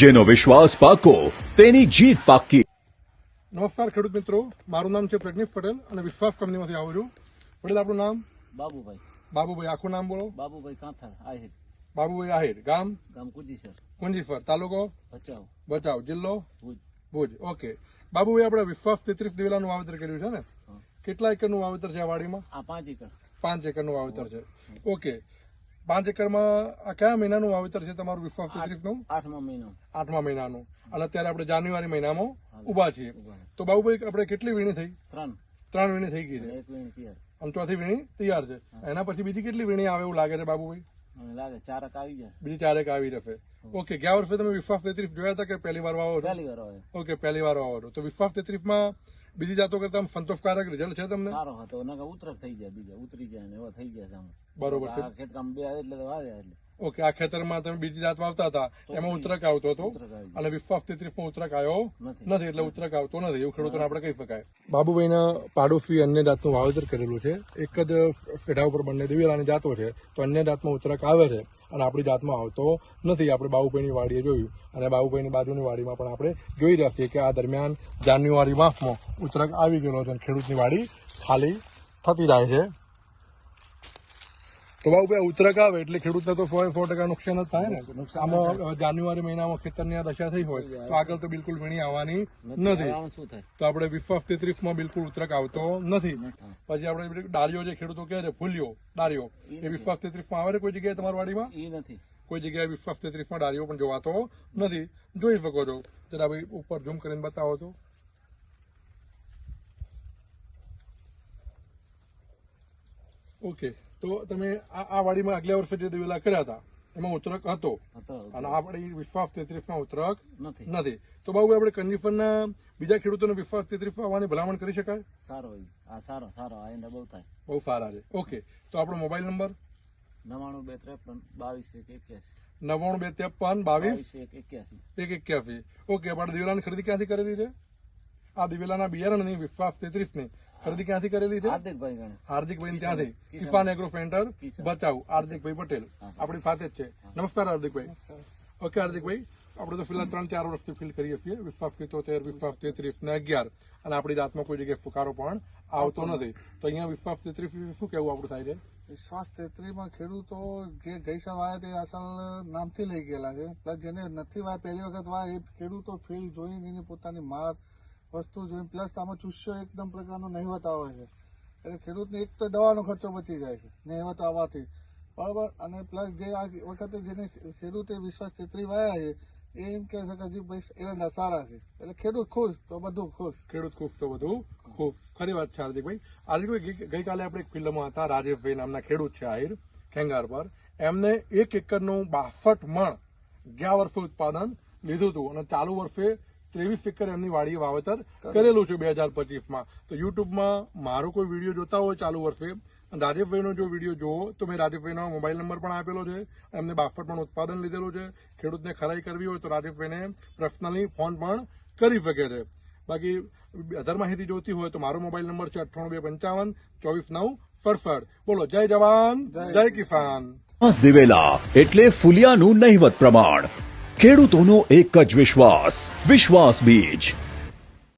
જેનો વિશ્વાસ પાકો તેની જીત પાકી. નમસ્કાર ખેડૂત મિત્રો મારું નામ છે પ્રજ્ઞેશ પટેલ અને વિશ્વાસ કંપનીમાંથી આવું છું. પટેલ આપણું નામ? બાબુભાઈ. બાબુભાઈ આખું નામ બોલો. બાબુભાઈ કાંથાર આહિર. બાબુભાઈ આહિર ગામ? ગામ કુંજીસર. કુંજીસર તાલુકો? ભચાઉ. બચાવ જિલ્લો? ભુજ. ભુજ ઓકે. બાબુભાઈ આપણે વિશ્વાસ તેત્રીસ દિવેલાનું વાવેતર કર્યું છે ને. કેટલા એકરનું વાવેતર છે આ વાડીમાં? આ પાંચ એકર. પાંચ એકરનું વાવેતર છે. ઓકે. પાંચ એકરમાં આ કયા મહિનાનું વાવેતર છે તમારું વિશ્વાસ તકલીફનું આઠમા મહિનો. આઠમા મહિનાનું. અને અત્યારે આપણે જાન્યુઆરી મહિનામાં ઊભા છીએ. તો બાબુભાઈ આપણે કેટલી વીણી થઈ? ત્રણ. ત્રણ વીણી થઈ ગઈ છે. અને ચોથી વીણી તૈયાર છે. એના પછી બીજી કેટલી વીણી આવે એવું લાગે છે બાબુભાઈ? લાગે ચારક આવી જાય બીજી ચારેક આવી રહેશે ઓકે ગયા વર્ષે તમે વિશ્વાસ તેત્રીસ જોયા હતા કે પહેલી વાર વાવો પહેલી વાર ઓકે પહેલી વાર વાવો તો વિશ્વાસ તેત્રીસમાં બીજી જાતો કરતા સંતોષકારક રિઝલ્ટ છે તમને? સારો હતો. ઉતરક થઈ ગયા બીજા ઉતરી ગયા ને એવા થઈ ગયા બરોબર છે. આ ખેતરમાં બે એટલે વાવ્યા એટલે. ઓકે આ ખેતરમાં તમે બીજી જાત વાવતા હતા. એમાં ઉતરક આવતો હતો. અને વિશ્વાસ તેત્રીસમાં ઉતરક આવ્યો નથી. નથી એટલે ઉતરક આવતો નથી. એવું ખેડૂતોને આપણે કહી શકાય. બાબુભાઈના પાડોશી અન્ય જાતનું વાવેતર કરેલું છે. એક જ ફેડા ઉપર બંને દિવેલાની જાતો છે. તો અન્ય જાતમાં ઉતરક આવે છે. અને આપણી જાતમાં આવતો નથી. આપણે બાબુભાઈની વાડીએ જોયું અને બાબુભાઈની બાજુની વાડીમાં પણ આપણે જોઈ રહ્યા છીએ કે આ દરમિયાન જાન્યુઆરી માસમાં ઉતરક આવી ગયેલો છે અને ખેડૂતની વાડી ખાલી થતી જાય છે. તો ભાઈ ઉતરક આવે એટલે ખેડૂતને તો સો સો ટકા નુકસાન જ થાય ને. આમાં જાન્યુઆરી મહિનામાં ખેતરની આ દશા થઈ હોય તો આગળ તો બિલકુલ વીણી આવવાની નથી. તો આપણે વિશ્વાસ તેત્રીસમાં બિલકુલ ઉતરક આવતો નથી. પછી આપણે ડાળીઓ જે ખેડૂતો કહે છે ફૂલ્યો ડાળીઓ એ વિશ્વાસ તેત્રીસમાં આવે કોઈ જગ્યાએ તમારી વાડીમાં? એ નથી. કોઈ જગ્યાએ વિશ્વાસ તેત્રીસમાં ડાળીઓ પણ જોવાતો નથી. જોઈ શકો છો. જરા ભાઈ ઉપર ઝૂમ કરીને બતાવો તો. ઓકે. તો તમે આ વાડીમાં આગલા વર્ષે જે દિવેલા કર્યા હતા એમાં ઉતરક હતો. અને આ વાડી વિશ્વાસ તેત્રીસમાં ઉતરક નથી. નથી. તો બાબુ આપણે કંજીફરના બીજા ખેડૂતોને વિશ્વાસ તેત્રીસ આવવાની ભલામણ કરી શકાય? સારો સારો સારો. આ બહુ થાય. બહુ સારા છે. ઓકે. તો આપણો મોબાઈલ નંબર? નવાણું બે ત્રેપન બાવીસ એક એક્યાસી. નવ્વાણું બે ત્રેપન બાવીસ એક એક્યાસી. એક એક્યાસી. ઓકે આપણે દિવેલાની ખરીદી ક્યાંથી કરેલી છે? આ દિવેલાના બિયારણની વિશ્વાસ તેત્રીસની ખરીદી ક્યાંથી કરેલી છે? હાર્દિકભાઈ ગણે. હાર્દિકભાઈ ત્યાંથી કિસાન. Agro centre. બચાવ. હાર્દિકભાઈ પટેલ. આપણી સાથે જ છે. નમસ્કાર હાર્દિકભાઈ. ઓકે હાર્દિકભાઈ આપણે તો ફિલહાલ ત્રણ ચાર વર્ષથી ફીલ કરીએ છીએ. વિશ્વાસ સિત્તોતેર વિશ્વાસ તેત્રીસ ને અગિયાર. અને આપણી જાતમાં કોઈ જગ્યાએ ફુકારો પણ આવતો નથી. તો અહીંયા વિશ્વાસ તેત્રીસ વિશે શું કેવું આપણું થાય છે વિશ્વાસ તેત્રીમાં ખેડૂતો જે ગઈ સાલ વાયા તે અસલ નામથી લઈ ગયેલા છે. પ્લસ જેને નથી વાય પહેલી વખત વાય એ ખેડૂતો ફીલ જોઈને એની પોતાની માર વસ્તુ જોઈને પ્લસ આમાં ચૂસ્યો એકદમ પ્રકારનો નહીવત આવે છે. એટલે ખેડૂતને એક તો દવાનો ખર્ચો બચી જાય છે, નહીવત આવવાથી. બરાબર? અને પ્લસ જે આ વખતે જેને ખેડૂતે વિશ્વાસ તેતરી વાયા છે, એ એમ કહે છે હજી ભાઈ એરંડા સારા છે. એટલે ખેડૂત ખુશ, તો બધું ખુશ. ખેડૂત ખુશ, તો બધું ખુશ. ખરી વાત છે હાર્દિકભાઈ. હાર્દિકભાઈ ગઈ- ગઈકાલે આપણે એક ફિલ્મમાં હતા, રાજેશભાઈ નામના ખેડૂત છે આહિર, ખેંગાર પર. એમને એક એકરનું બાસઠ મણ ગયા વર્ષે ઉત્પાદન લીધું હતું. અને ચાલુ વર્ષે ત્રેવીસ એકર એમની વાડીએ વાવેતર કરેલું. છે બે હજાર પચીસમાં. તો યુટ્યુબમાં મારો કોઈ વીડિયો જોતા હોય ચાલુ વર્ષે રાજીવભાઈનો જો વીડિયો જોવો તો મેં રાજીવભાઈનો મોબાઈલ નંબર પણ આપેલો છે એમને બાફટ પણ ઉત્પાદન લીધેલું છે. ખેડૂતને ખરાઈ કરવી હોય તો રાજીવભાઈને પર્સનલી ફોન પણ કરી શકે છે. બાકી અધર માહિતી જોતી હોય તો મારો મોબાઈલ નંબર છે અઠ્ઠાણું બે પંચાવન ચોવીસ નવ સડસઠ. બોલો જય જવાન જય કિસાન. દિવેલા એટલે ફુલિયાનું નહિવત પ્રમાણ. ખેડૂતોનો એક જ વિશ્વાસ વિશ્વાસ બીજ.